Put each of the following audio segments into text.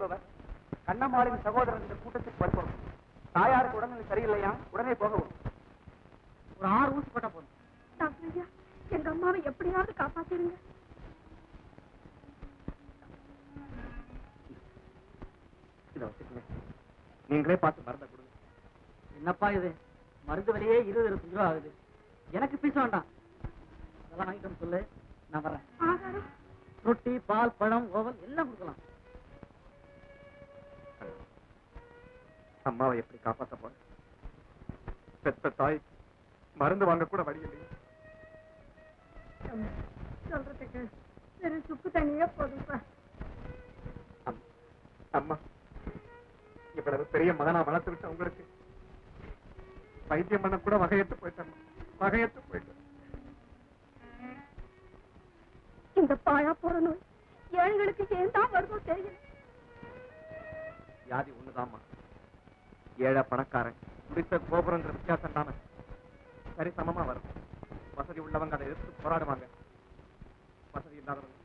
சின்னம்மாளின் சகோதரன் இந்த கூட்டத்துக்கு வருவோம் தாயாருக்கு உடல்நிலை சரியில்லையா? உடனே போகவும். ஒரு ஆறு ஊசி போட்டா போதும். எங்க அம்மாவை எப்படியாவது காப்பாத்திருங்க நீங்களே பார்த்து மருந்தை கொடுங்க. என்னப்பா இது? மருந்து விலையே இருபது இருபத்தஞ்சு ரூபா ஆகுது. எனக்கு பீஸ் வேண்டாம். அதெல்லாம் வாங்கிட்டு சொல்லு. நான் வரேன் ரொட்டி பால் பழம் ஓவல் எல்லாம் கொடுக்கலாம். அம்மாவை எப்படி காப்பாத்த போற பெத்த தாய் மருந்து வாங்க கூட வழி இல்லையே. சொல்றதுக்கு சரி சுக்கு தண்ணியே போதும்ப்பா. அம்- அம்மா இவ்வளவு பெரிய மகனா வளர்த்து விட்ட உங்களுக்கு வைத்தியம் பண்ண கூட வகையத்து போயிட்டேன் வகையத்து போயிட்டேன். இந்த பாழா போற நோய் ஏழைகளுக்கு ஏன் தான் வருதோ தெரியல. வியாதி ஒண்ணுதாம்மா. ஏழை பணக்காரன். குடித்த கோபுரங்கிற வித்தியாசம் தானே சரி சமமா வரும். வசதி உள்ளவங்க அதை எதிர்த்து போராடுவாங்க. வசதி இல்லாதவங்க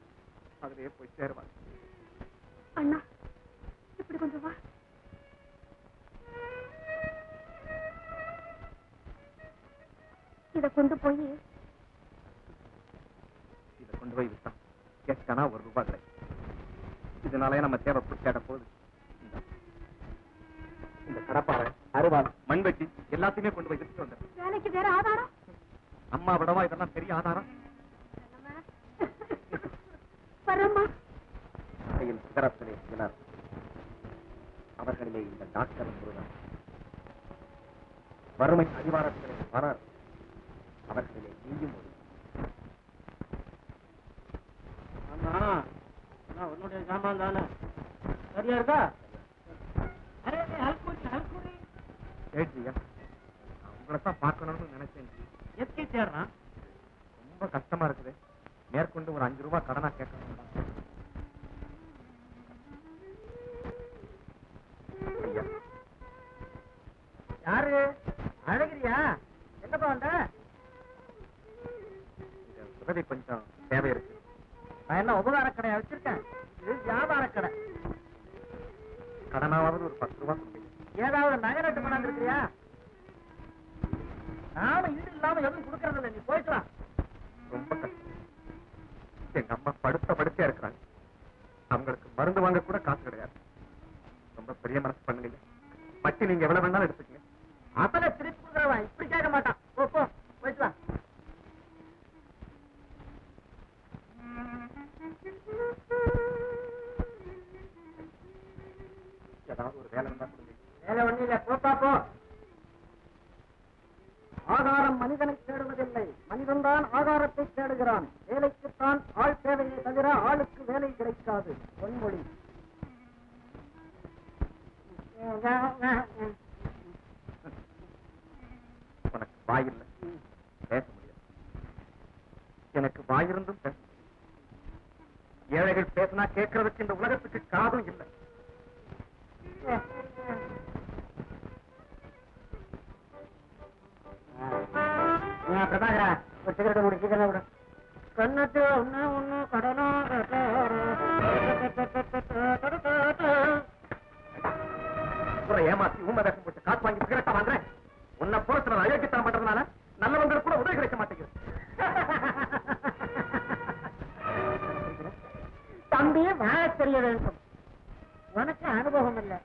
அதிலேயே போய் சேருவாங்க. அண்ணா இப்படி கொஞ்சம் வா. இத கொண்டு போய் இதை கொண்டு போய் விட்டா கேட்டானா ஒரு ரூபாய் கிடைக்கும். இதனாலே நம்ம தேவை தேட போகுது. இந்த கடப்பாறை அருவாள் மண்வெட்டி எல்லாத்தையுமே கொண்டு போய் விட்டு வந்துடுறேன் வேலைக்கு வேற ஆதாரம்? அம்மா விடவா இதெல்லாம் பெரிய ஆதாரம்? சிகரத்திலே சிலர் அவர்களிலே இந்த டாக்டர் ஒருவர் வறுமை அடிவாரத்திலே பலர் அவர்களிலே நீயும் ஒரு. உன்னுடைய சாமான் தானே? சரியா இருக்கா? கேட்டியா உங்களை தான் பார்க்கணும்னு நினைச்சேன். எதுக்கு சேர்றான் ரொம்ப கஷ்டமா இருக்குது. மேற்கொண்டு ஒரு அஞ்சு ரூபாய் கடனா கேட்கணும். யாரு? அழகிரியா? என்னப்பா வந்த? உதவி கொஞ்சம் தேவை இருக்கு. நான் என்ன உபகார கடையா வச்சிருக்கேன்? இது வியாபார கடை கடனாவது ஒரு பத்து ரூபாய் ஏதாவது நகை நட்டு கொண்டாந்து இருக்கிறியா? நானும் ஈடு இல்லாம எதுவும் கொடுக்கறது இல்லை நீ ரொம்ப கஷ்டம். எங்க அம்மா படுத்த படுக்கையா இருக்கிறாங்க. அவங்களுக்கு மருந்து வாங்க கூட காசு கிடையாது. ரொம்ப பெரிய மனசு பண்ணுங்க. பட்டி நீங்க எவ்வளவு வேணாலும் எடுத்துக்கங்க. அப்பல திருப்பி கொடுக்குறவன் இப்படி கேட்க மாட்டான். ஒரு சிகரெட் மூடி சீக்கிரம் விடு. கண்ணத்துல ஒண்ணு ஒண்ணு கடனா கூட ஏமாத்தி ஊமை வேஷம் போட்டு காசு வாங்கி சிகரெட்டா வாங்குறேன். உன்னை பொறுத்து நான் அயோக்கியத்தனம் பண்றதுனால நல்லவங்களுக்கு கூட உதவி கிடைக்க மாட்டேங்குது. தம்பி வாழ தெரிய வேண்டும். உனக்கு அனுபவம் இல்ல.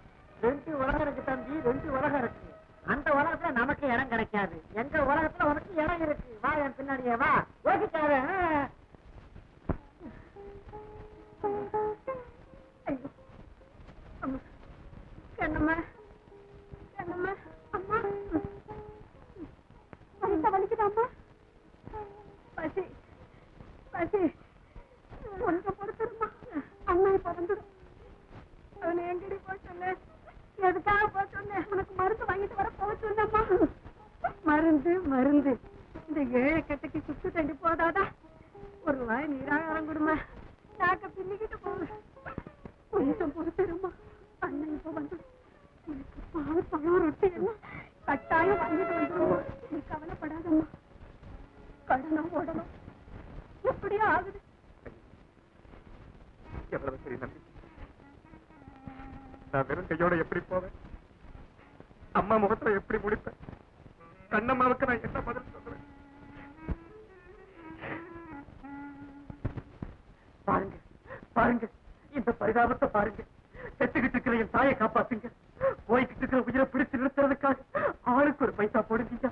ரெண்டு உலகம் இருக்கு தம்பி? ரெண்டு உலகம் இருக்கு. அந்த உலகத்துல நமக்கு இடம் கிடைக்காது. எங்க உலகத்துல உனக்கு இடம் இருக்கு. வா என் பின்னாடியே வா. யோசிக்காத. ஆ. ஐயோ அம்மா கண்ணம்மா. கண்ணம்மா. அம்மா. வலிக்க வலிக்குதா அம்மா பசி. பசி. கொஞ்சம் பொறுத்துருமா அண்ணா இப்ப அவனை எங்கடி போக சொன்னேன் எதுக்காக போக சொன்னேன்? உனக்கு மருந்து வாங்கிட்டு வர போக சொன்னம்மா. மருந்து மருந்து. இந்த ஏழை கட்டைக்கு சுத்து தண்டி போதாதா? ஒரு வாய் நீராகாரம் கொடுமா. நாக்க பின்னிக்கிட்டு போவேன் கொஞ்சம் பொறுத்துருமா அண்ணன் இப்ப வந்து உனக்கு பால் பழம் ரொட்டி எல்லாம் கட்டாயம் வாங்கிட்டு வந்துருமா. நீ கவலைப்படாதம்மா. கடனும் ஓடணும். எப்படியோ ஆகுது. எவ்வளவு சரி நம்பி நான் வெறும் கையோட எப்படி போவேன்? அம்மா முகத்துல எப்படி முடிப்பேன்? கண்ணம்மாவுக்கு நான் என்ன பதில் சொல்றேன் பாருங்க பாருங்க இந்த பரிதாபத்தை பாருங்க. செத்துக்கிட்டு இருக்கிற என் தாயை காப்பாத்துங்க. போய்கிட்டு இருக்கிற உயிரை பிடிச்சு நிறுத்துறதுக்காக ஆளுக்கு ஒரு பைசா போடுங்க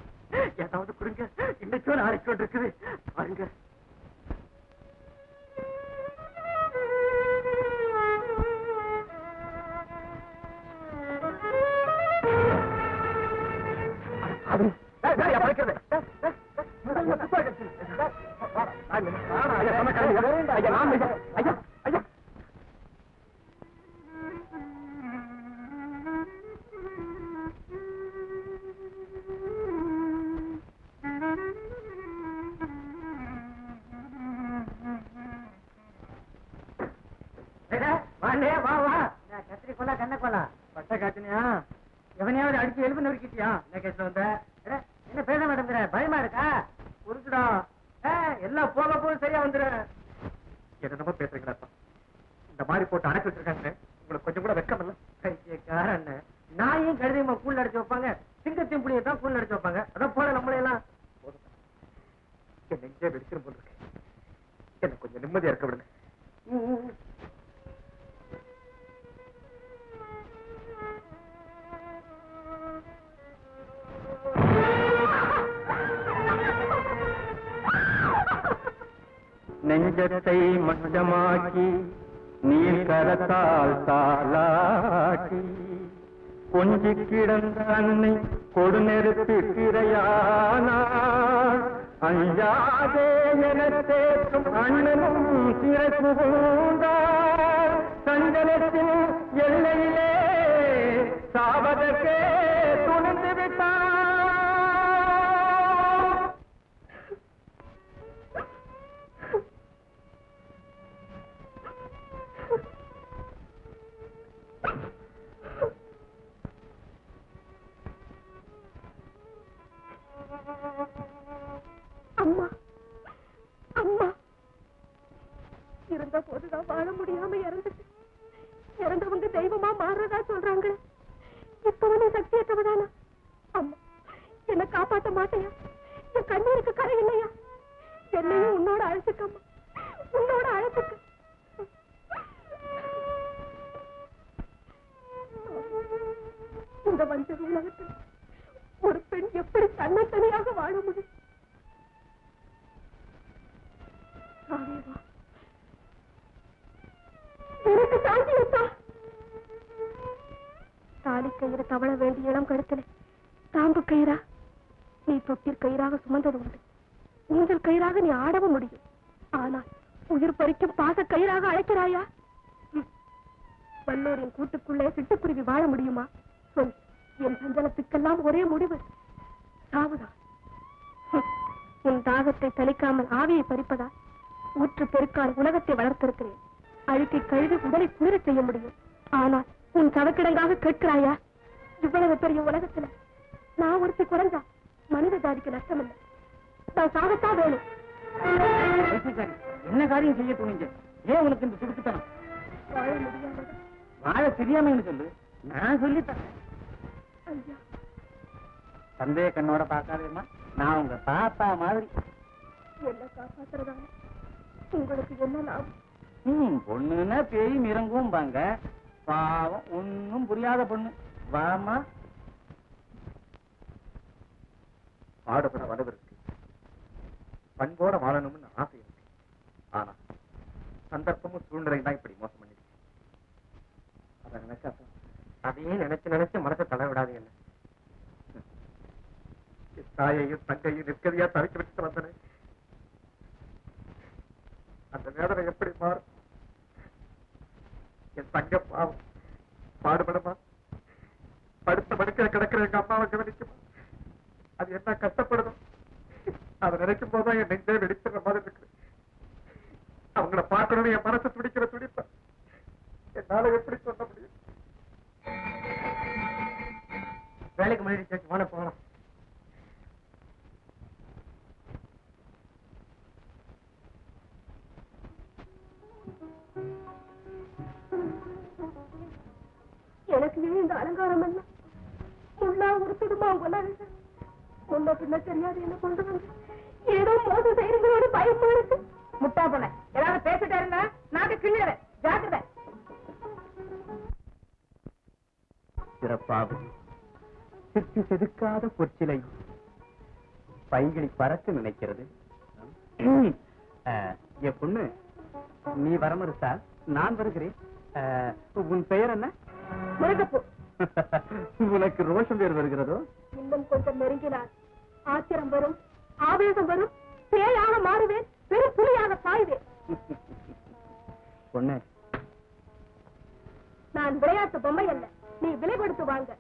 என்னென்னமோ பேசுறீங்களா இந்த மாதிரி போட்டு அணைச்சு வச்சிருக்காங்க உங்களுக்கு கொஞ்சம் கூட வெக்கம் இல்ல? கைக்காரன் நாயும் கழுதையுமா கூழ் அடைச்சு வைப்பாங்க சிங்கத்தையும் புளியை தான் கூழ் அடைச்சு வைப்பாங்க. அதான் போல நம்மளையெல்லாம். போதும். என் நெஞ்சே வெடிச்சிரும் போல இருக்கு. என்ன கொஞ்சம் நிம்மதியா இருக்க விடுங்க. நெஞ்சத்தை மட்டமாக்கி நீர் கரத்தால் தாளாட்டி கொஞ்சி கிடந்த அன்னை கொடுநெருப்பிக்கிறையானார் அஞ்சாதே என தேற்றும் அண்ணனும் சிறப்பு புகுந்தார் சஞ்சலத்தின் எல்லையிலே சாவதற்கே துணிந்து விட்டார் முடியாம இறந்துட்டு இறந்தவங்க தெய்வமா மாறுறதா சொல்றாங்க. இப்ப நீ சக்தியற்றவதானா அம்மா என்ன காப்பாத்த மாட்டையா? என் கண்ணீருக்கு கரை இல்லையா? என்னையும் உன்னோட அழைச்சுக்கம்மா. உன்னோட அழைச்சுக்க. இந்த வஞ்சக உலகத்தில் ஒரு பெண் எப்படி தன்னத்தனியாக வாழ முடியும்? கயிறு தவழ வேண்டிய இளம் கழுத்துல. தாம்பு கயிறா? நீ தொட்டிற் கயிறாக சுமந்தது உண்டு. ஊஞ்சல் கயிறாக நீ ஆடவும் முடியும். ஆனால் உயிர் பறிக்கும் பாச கயிறாக அழைக்கிறாயா? வல்லோரின் கூட்டுக்குள்ளே சிட்டுக்குருவி வாழ முடியுமா? சொல். என் சஞ்சலத்துக்கெல்லாம் ஒரே முடிவு. சாவுதான் உன் தாகத்தை தணிக்காமல் ஆவியை பறிப்பதா? ஊற்று பெருக்கால் உலகத்தை வளர்த்திருக்கிறேன். அழுக்கை கழுவி உடலை குளிர செய்ய முடியும். ஆனால் உன் சவக்கிடங்காக கேட்கிறாயா? இவ்வளவு பெரிய உலகத்துல நான் ஒருத்தி குறைஞ்சா மனித ஜாதிக்கு நஷ்டம் இல்லை நான் சாகத்தான் வேணும். என்ன காரியம் செய்ய துணிஞ்ச ஏன் உனக்கு இந்த துடுக்குத்தனம் வாழ முடியாதது. வாழ தெரியாமன்னு சொல்லு. நான் சொல்லித்தரேன் சந்தேக கண்ணோட பார்க்காதேம்மா. நான் உங்க பாப்பா மாதிரி. என்ன காப்பாத்துறதால உங்களுக்கு என்ன லாபம்? ம் பொண்ணுன்னா பேய் மிரங்கும் பாங்க பாவம் ஒண்ணும் புரியாத பொண்ணு. வாமா. பாடுபட வலவு இருக்கு பண்போட வாழணும்னு ஆசை இருக்கு. ஆனா சந்தர்ப்பமும் சூழ்நிலை தான் இப்படி மோசம் பண்ணிருக்கு. அதை நினைச்சா அதையே நினைச்சு நினைச்சு மனசை தளர விடாது என்ன? என் தாயையும் தங்கையும் நிற்கதியா தவிச்சு வச்சுட்டு வந்தனே. அந்த வேதனை எப்படி மாறும்? என் தங்க பாவம் பாடுபடமா? படுத்த படுக்க கிடக்கிற எங்க அம்மாவை கவனிக்கும் அது என்ன கஷ்டப்படுதும் அதை நினைக்கும் போதுதான் என் நெஞ்சே வெடிக்கிற மாதிரி இருக்கு அவங்கள பார்க்கணும்னு என் மனசு துடிக்கிற பறக்க நினைக்கிறது. என் பொண்ணு நீ வர மறுத்தா நான் வருகிறேன். உன் பெயர் என்ன? முருகப்பூ. உனக்கு ரோஷம் பேர் வருகிறதோ? இன்னும் கொஞ்சம் நெருங்கினார் ஆத்திரம் வரும் ஆவேசம் வரும் பேயாக மாறுவேன் பெரும் புலியாக பாய்வேன் பொண்ணு. நான் விளையாட்டு பொம்மை அல்ல நீ விலை கொடுத்து வாங்க.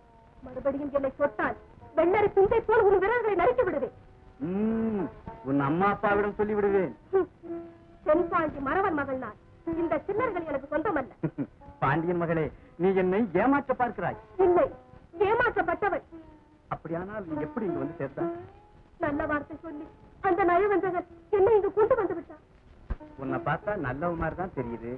மறுபடியும் என்னை தொட்டால் வெள்ளரி துண்டை போல் உன் விரல்களை நறுக்கி விடுவேன். உன் அம்மா அப்பாவிடம் சொல்லி விடுவேன் ஹம். தென்பாண்டி மறவன் மகள் நான். இந்த சின்னர்கள் எனக்கு சொந்தமல்ல. பாண்டியன் மகளே நீ என்னை ஏமாற்ற பார்க்கிறாய். இல்லை ஏமாற்றப்பட்டவள். அப்படியானால் நீ எப்படி இங்க வந்து சேர்த்தா நல்ல வார்த்தை சொல்லி அந்த நயவஞ்சகன் என்னை இங்கு கொண்டு வந்து விட்டான் உன்னை பார்த்தா நல்லவ மாதிரி தான் தெரியுது.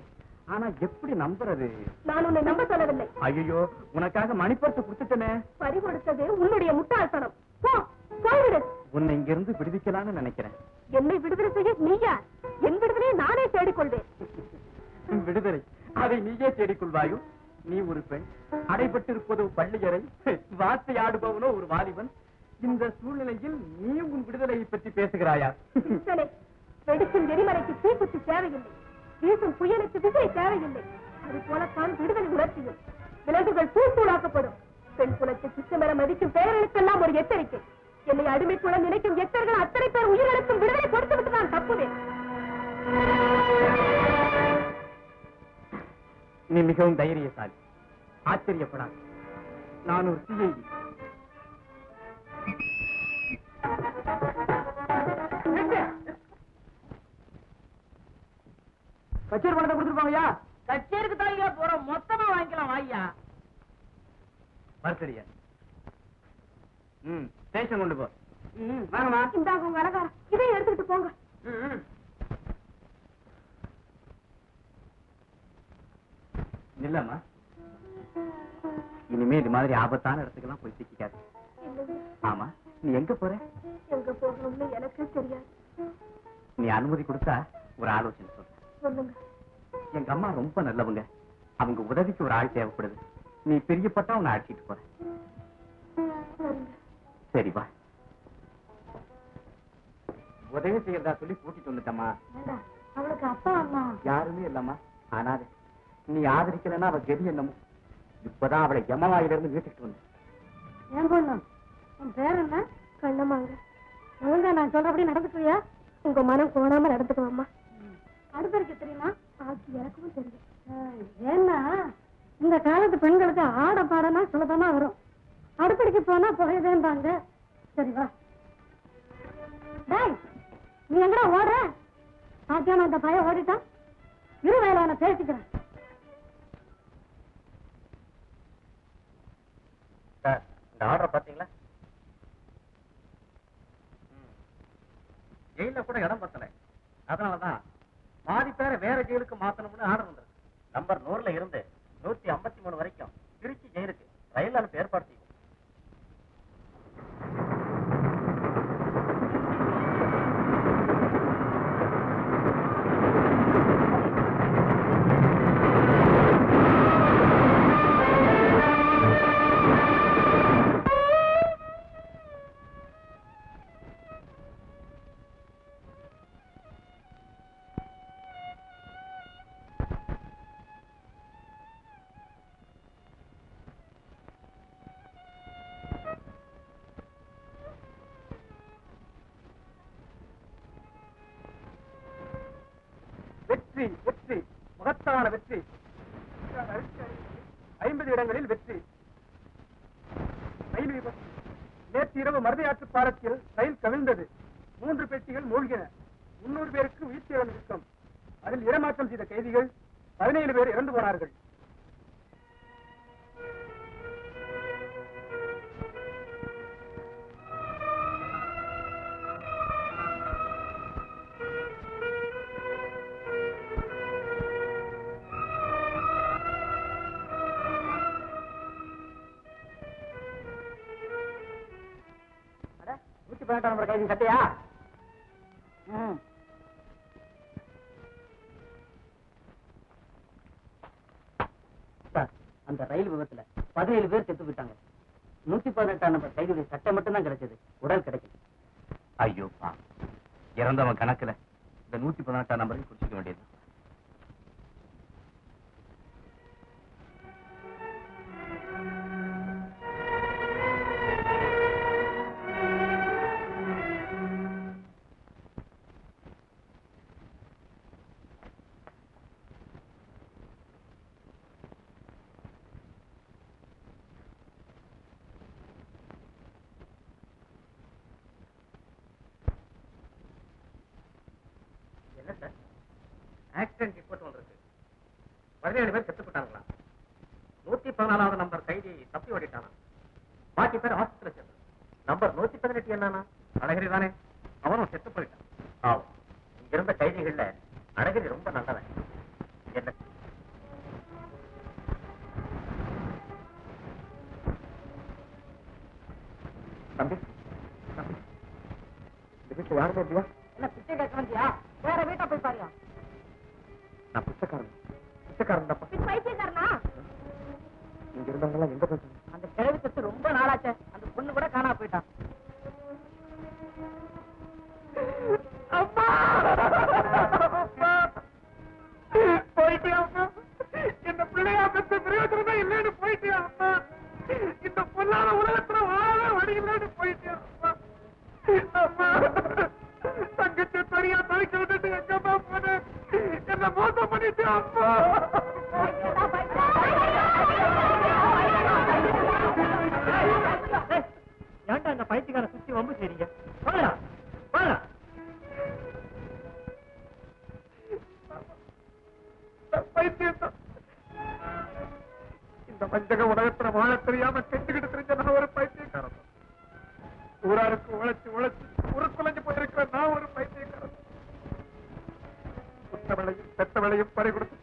ஆனா எப்படி நம்புறது? நான் உன்னை நம்ப சொல்லவில்லை. ஐயோ உனக்காக மணிப்பரிசு கொடுத்துட்டனே. பறி கொடுத்தது உன்னுடைய முட்டாள்தனம். போ போய்விடு. உன்னை இங்க இருந்து விடுவிக்கலாம்னு நினைக்கிறேன். என்னை விடுதலை செய்ய நீயா? என் விடுதலையை நானே தேடிக்கொள்வேன். விடுதலை அதை நீயே தேடிக்கொள்வாயோ? நீ ஒரு பெண் அடைபட்டிருப்பதோ பள்ளியறை வார்த்தை ஆடுபவனோ ஒரு வாலிபன். இந்த சூழ்நிலையில் நீ உன் விடுதலையை பற்றி பேசுகிறாயா? வெடிக்கும் எரிமலைக்கு தீக்குச்சி தேவையில்லை. வீசும் புயலுக்கு விசை தேவையில்லை. அது போலத்தான் விடுதலை உணர்ச்சியும். விலங்குகள் தூள் தூளாக்கப்படும். பெண் குலத்து சித்தமர மதிக்கும் பேரனுக்கெல்லாம் ஒரு எச்சரிக்கை. என்னை அடிமைக்குள்ள நினைக்கும் எத்தர்கள் அத்தனை பேர் உயிரிழக்கும் விடுதலை கொடுத்து விட்டு நான் தப்புவேன். நீ மிகவும் தைரியசாலி. ஆச்சரியப்படாது. நான் ஒரு சிஐடி கச்சேரி பணத்தை கொடுத்துருப்பாங்கய்யா கச்சேரிக்கு தான் போறோம் மொத்தமா வாங்கிக்கலாம் ஐயா மறுக்கடியா? ம். ஸ்டேஷன் கொண்டு போ. வாங்கம்மா. இந்தாங்க உங்க அலங்காரம். இதையும் எடுத்துக்கிட்டு போங்க. இல்லம்மா இனிமே இது மாதிரி ஆபத்தான இடத்துக்கெல்லாம் போய் இல்லைங்க ஆமா நீ எங்க போற? எங்க போகணும்னு எனக்கே தெரியாது. நீ அனுமதி கொடுத்தா ஒரு ஆலோசனை சொல்லுங்க. எங்க அம்மா ரொம்ப நல்லவங்க. அவங்க உதவிக்கு ஒரு ஆள் தேவைப்படுது. நீ பிரியப்பட்டா உன்னை அழைச்சிட்டு போற சரி வா. உதவி செய்யறதா சொல்லி கூட்டிட்டு வந்துட்டம்மா. அவளுக்கு அப்பா அம்மா. யாருமே இல்லம்மா. ஆனாது நீ ஆதரிக்கலன்னா அவ கெதி என்னமோ? இப்பதான் அவளை யமவாயில இருந்து வீட்டுக்கு வந்தேன். ஏன் பொண்ணு? உன் பேர் என்ன? கண்ணம்மாங்க. ஒழுங்கா நான் சொல்றபடி நடந்துக்குவியா உங்க மனம் கோணாம நடந்துக்குவாம்மா அடுப்பறிக்க தெரியுமா? ஆச்சு எனக்கும் தெரியும். ஏன்னா இந்த காலத்து பெண்களுக்கு ஆட பாடனா சுலபமா வரும். அடுப்படிக்கு போனா புகையதேன்பாங்க சரி வா. டேய் நீ எங்கடா ஓடுற? பாத்தியாம அந்த பையன் ஓடிட்டான்? இரு வேலை நான் பேசிக்கிறேன். சார் இந்த ஆர்டர் பாத்தீங்களா ஜெயில கூட இடம் பத்தல. அதனாலதான் பாதி பேரை வேற ஜெயிலுக்கு மாத்தணும்னு ஆர்டர் வந்திருக்கு. நம்பர் நூறுல இருந்து நூத்தி ஐம்பத்தி மூணு வரைக்கும் திருச்சி ஜெயிலுக்கு ரயில் அனுப்ப ஏற்பாடு மகத்தான வெற்றி. ஐம்பது இடங்களில் வெற்றி. ரயில் விபத்து நேற்று இரவு மருதையாற்று பாலத்தில் ரயில் கவிழ்ந்தது. மூன்று பெட்டிகள் மூழ்கின. முன்னூறு பேருக்கு உயிர் சேவை அதில் இடமாற்றம் செய்த கைதிகள் பதினேழு பேர் இறந்து போனார்கள். பதினெட்டாம் நம்பர் கைதி சட்டையா? அந்த ரயில் விபத்துல பதினேழு பேர் செத்து போயிட்டாங்க. நூத்தி பதினெட்டாம் நம்பர் கைதியுடைய சட்டை மட்டும் தான் கிடைச்சது. உடல் கிடைக்கல. ஐயோ இறந்தவன் கணக்குல இந்த நூத்தி பதினெட்டாம் நம்பரையும் குறிச்சிக்க வேண்டியது பதினேழு பேர் செத்து போட்டாங்களா நூத்தி பதினாலாவது நம்பர் கைதி தப்பி ஓடிட்டானா பாக்கி பேர் ஹாஸ்பிட்டல் சேர்ந்து நம்பர் நூத்தி பதினெட்டு என்னன்னா? அழகிரி தானே? அவனும் செத்து போயிட்டான். ஆவும் இங்க இருந்த கைதிகள்ல அழகிரி ரொம்ப நல்லவன். என்ன? தம்பி தம்பி இந்த வீட்டுல யாருமே இல்லையா என்ன பிச்சை கேட்க வந்தியா? வேற வீட்டை போய் பாருயா. நான் பிச்சைக்காரன். பிச்சைக்காரன் பைத்தியக்காரனா இங்க இருந்தவங்க எல்லாம் எங்க போயிட்டாங்க அந்த கிழவி செத்து ரொம்ப நாளாச்சே. அந்த பொண்ணு கூட காணா போயிட்டான் போயிட்டியா இந்த பிள்ளையா பெற்ற பிரயோஜனமே இல்லைன்னு போயிட்டியா? மோசம் பண்ணிட்டு அம்மா ஏன்டா இந்த பைத்தியக்கார சுத்தி வம்பு செய்றீங்க வாங்கடா வாங்கடா பைத்தியம் தான். இந்த வஞ்சக உலகத்துல வாழ தெரியாம செஞ்சுக்கிட்டு தெரிஞ்ச நான் ஒரு பைத்தியக்காரன். ஊராருக்கு உழைச்சு உழைச்சு உருக்குலைஞ்சு போயிருக்கிற நான் ஒரு பைத்தியக்காரன் தான். புத்தவளையும் பெத்தவளையும் பறி கொடுத்து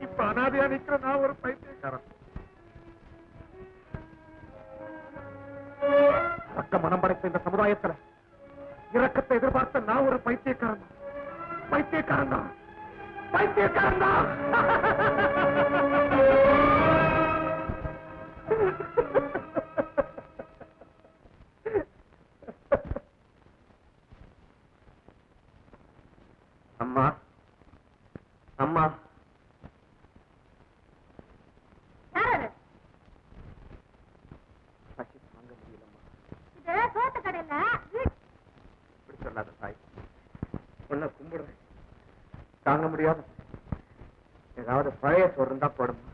இப்ப அனாதையா நிக்கிற நான் ஒரு பைத்தியக்காரன். பக்க மனம் படைத்த இந்த சமுதாயத்துல இறக்கத்தை எதிர்பார்த்த நான் ஒரு பைத்தியக்காரன். தான். பைத்தியக்காரன் தான். பைத்தியக்காரன் தான் அம்மா அம்மா யாரு பசி தாங்க முடியலம்மா இது சோத்து கடையில இப்படி சொல்லாத தாய். உன்னை கும்பிடுறேன். தாங்க முடியாத. ஏதாவது பழைய சோறு இருந்தா போடுமா?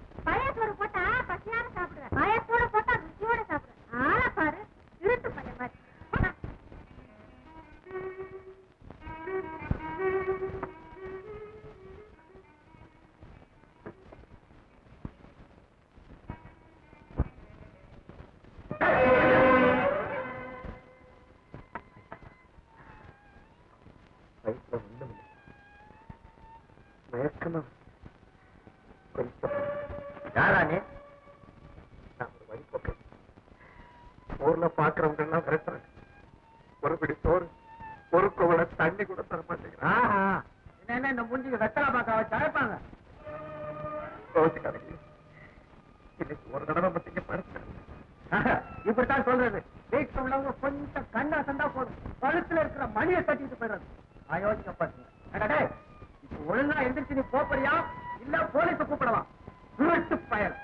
என்ன இந்த மூஞ்சிக்கு வெத்தலை பாக்கா வச்சு அழைப்பாங்க ஒரு தடவை மட்டும் படுத்தேன் இப்படித்தான் சொல்றது. உள்ளவங்க கொஞ்சம் கண்ணா சந்தா போதும். கழுத்துல இருக்கிற மணியை தட்டிட்டு போயிடுறது. அயோக்கியப்பட்டு இப்ப ஒழுங்கா எந்திரிச்சு நீ போப்பறியா இல்ல போலீஸ கூப்பிடவா திருட்டு பயல்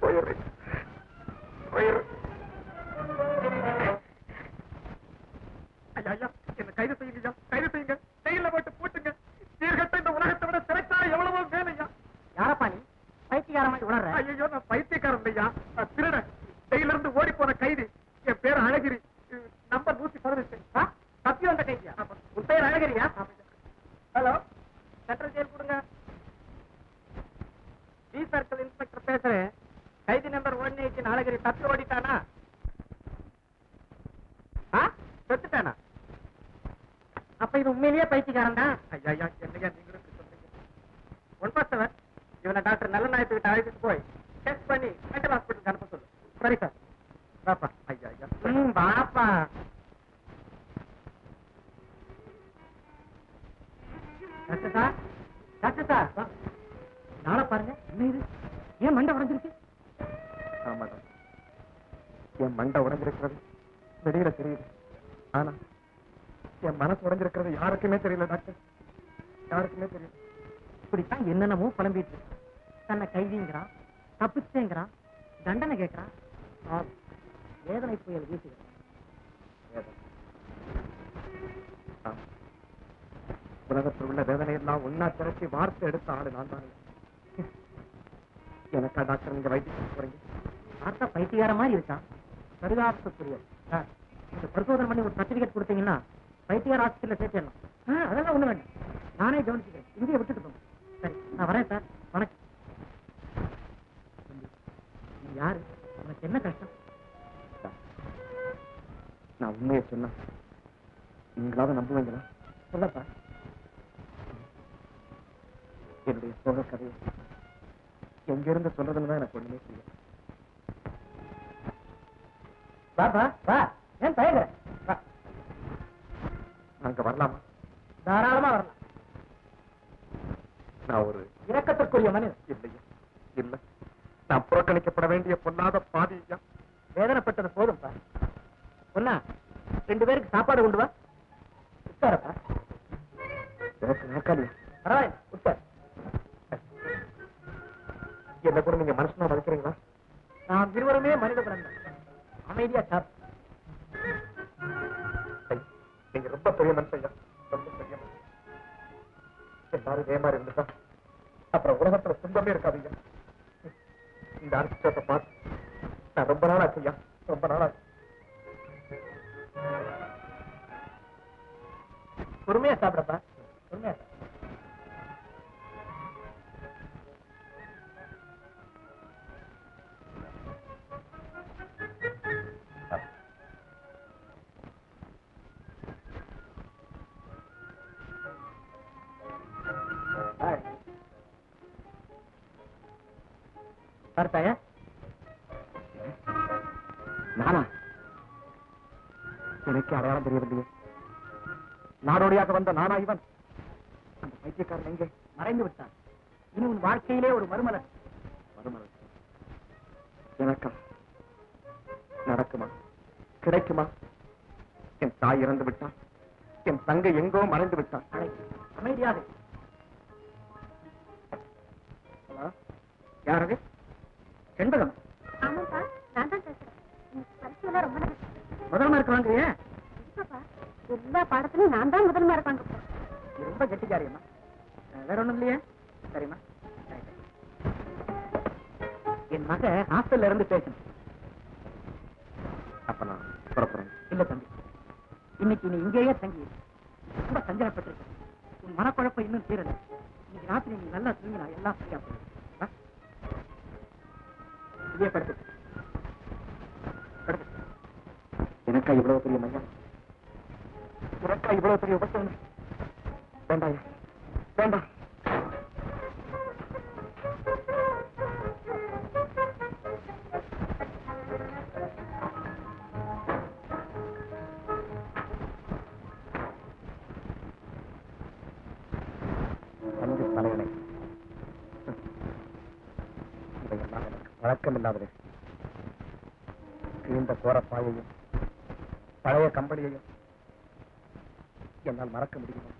போயிடுறேன் போயிடுறேன் ஐயா ஐயா என்ன கைது செய்யுங்க ஐயா கைது செய்யுங்க ஜெயில போட்டு பூட்டுங்க சீர்கட்ட இந்த உலகத்தை விட சிறைச்சாலை எவ்வளவோ வேலையா யாரப்பா நீ பைத்தியக்கார மாதிரி உணர்ற ஐயோ நான் பைத்தியக்காரன் ஐயா நான் திருடன் ஜெயில இருந்து ஓடி போன கைதி என் பேர் அழகிரி நம்பர் நூத்தி பதினெட்டு ஆ? தப்பி வந்த கைதியா உன் பேர் அழகிரியா ஹலோ சென்ட்ரல் ஜெயில் கொடுங்க பி சர்க்கிள் இன்ஸ்பெக்டர் பேசுறேன் கைதி நம்பர் ஒன் எயிட்டின் அழகிரி தப்பி ஓடிட்டானா ஆ? செத்துட்டானா அப்ப இது உண்மையிலேயே பைத்தியக்காரன் தான் ஐயா ஐயா என்னையா நீங்களும் இப்படி சொல்றீங்க ஒன் பாஸ் செவன் இவனை டாக்டர் நல்ல நாயத்துக்கிட்ட அழைச்சிட்டு போய் டெஸ்ட் பண்ணி மென்டல் ஹாஸ்பிட்டலுக்கு அனுப்ப சொல்லு டாக்டர் சார் டாக்டர் சார் நாளை பாருங்க என்ன இது ஏன் மண்டை உடைஞ்சிருக்கு ஆமாடா என் மண்டை உடைஞ்சிருக்கிறது வெளியில தெரியுது ஆனா என் மனசு உடைஞ்சிருக்கிறது யாருக்குமே தெரியல டாக்டர். யாருக்குமே தெரியல. இப்படித்தான் என்னென்னமோ புலம்பிட்டு. தன்னை கைதிங்கிறான் தப்பிச்சேங்கிறான் தண்டனை கேட்கறான் வேதனை புயல் வீசுகிறான். உலகத்தில் உள்ள வேதனை எல்லாம் ஒன்னா திரட்டி வார்த்தை எடுத்த ஆளு நான் தானே. எனக்கா டாக்டர் நீங்க வைத்தியம் போறீங்க? பார்த்தா பைத்தியார மாதிரி இருக்கான் பரிதாபத்துக்குரிய சார் இந்த பரிசோதனை பண்ணி ஒரு சர்டிபிகேட் கொடுத்தீங்கன்னா பைத்தியார் ஹாஸ்பிட்டல்ல சேர்த்திடலாம். அதெல்லாம் ஒண்ணு வேண்டாம். நானே கவனிச்சுக்கிறேன். இங்கேயே விட்டுட்டு போங்க சரி நான் வரேன் சார். வணக்கம். யாரு? உனக்கு என்ன கஷ்டம்? நான் உண்மையை சொன்னா நீங்களாவது நம்புவீங்களா? சொல்லப்பா. என்னுடைய சோக கதையை எங்கிருந்து சொல்றதுன்னு தான் எனக்கு ஒண்ணுமே புரியல. வா வா வா. ஏன் தயங்குற? அங்க வரலாமா? தாராளமா வரலாம். நான் ஒரு இரக்கத்திற்குரிய மனிதன். இல்லையா இல்ல. நான் புறக்கணிக்கப்பட வேண்டிய பொல்லாத பாதி வேதனைப்பட்டது போதும் பா பொண்ணா ரெண்டு பேருக்கு சாப்பாடு கொண்டு வா. உட்காரப்பா எனக்கு நாற்காலியா பரவாயில்ல உட்கார். என்ன கூட நீங்க மனுஷனா மதிக்கிறீங்களா? நாம் இருவருமே மனித பிறந்தோம் அமைதியா சாப்பிட்டு நீங்க ரொம்ப பெரிய மனுஷன் ரொம்ப பெரிய எல்லாரும் இதே மாதிரி இருந்துட்டா? அப்புறம் உலகத்துல துன்பமே இருக்காது இந்த பார்த்து நான் ரொம்ப நாள் ஆச்சு ஐயா. ரொம்ப நாள் ஆச்சு பொறுமையா சாப்பிடப்பா பொறுமையா பார்த்தாயா? நானா? எனக்கு அடையாளம் தெரியவில்லையே. நாடோடியாக வந்த நானா இவன்? அந்த பைத்தியக்காரன் எங்கே? மறைந்து விட்டான். இனி உன் வாழ்க்கையிலே ஒரு மறுமலர். மறுமலர். எனக்கா? நடக்குமா? கிடைக்குமா? என் தாய் இறந்து விட்டான். என் தங்கை எங்கோ மறைந்து விட்டான். அமைதியாக மார்க் வாங்குறியா? எல்லா பாடத்திலையும் நான் தான் முதல் மார்க் ரொம்ப கெட்டிக்காரியம்மா வேற ஒண்ணும் இல்லையா? சரிம்மா. சரி. என் மக ஹாஸ்டல்ல இருந்து பேசணும். அப்ப நான் புறப்புறேன் இல்ல தம்பி இன்னைக்கு நீ இங்கேயே தங்கி. ரொம்ப சஞ்சலப்பட்டிருக்க. உன் மனக்குழப்பம் இன்னும் தீரல. இன்னைக்கு ராத்திரி நீ நல்லா தூங்கினா எல்லாம் சரியா போயிடும். படுத்து எனக்கா இவ்வளவு பெரிய மையம் எனக்கா இவ்வளவு பெரிய உபசம் வேண்டாம் வேண்டாம். அஞ்சு தலைவனை. இவையெல்லாம் எனக்கு பழக்கம் இல்லாதது கிழிந்த கோரப்பாயையும் பழைய கம்பெனியையும் என்னால் மறக்க முடியுமா?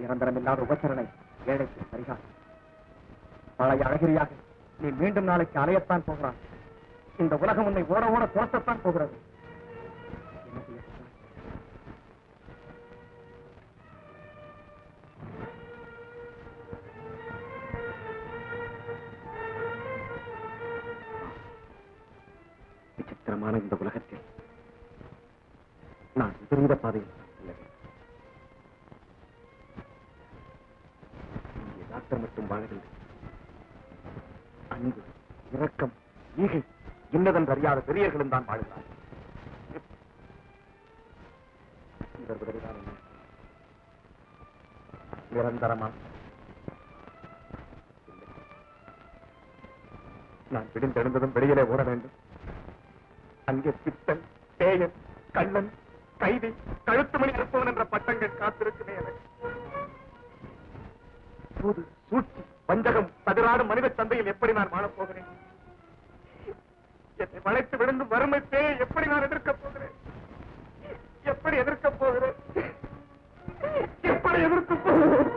நிரந்தரமில்லாத உபசரணை ஏழைக்கு பரிகாரம். பழைய அழகிரியாக நீ மீண்டும் நாளைக்கு அலையத்தான் போகிறான் இந்த உலகம் உன்னை ஓட ஓட துரத்தத்தான் போகிறது. விசித்திரமான இந்த உலகத்தில் நான் விபரீத பாதையில் அறியாத தான் வாழ்கிறார் இவர் நிரந்தரமா நான் பிடிந்தெழுந்ததும் வெளியிலே ஓட வேண்டும். அங்கே பித்தன் பேயன் கண்ணன் கைதி கழுத்து மணி இருப்பவன் என்ற பட்டங்கள் காத்திருக்குமே எனக்கு சூழ்ச்சி வஞ்சகம் பதிராடும் மனித சந்தையில் எப்படி நான் வாழப்போகிறேன்? என்னை வளைத்து விழுந்து வறுமை பேயை எப்படி நான் எதிர்க்கப் போகிறேன்? எப்படி எதிர்க்கப் போகிறேன்? எப்படி எதிர்க்கப் போகிறேன்?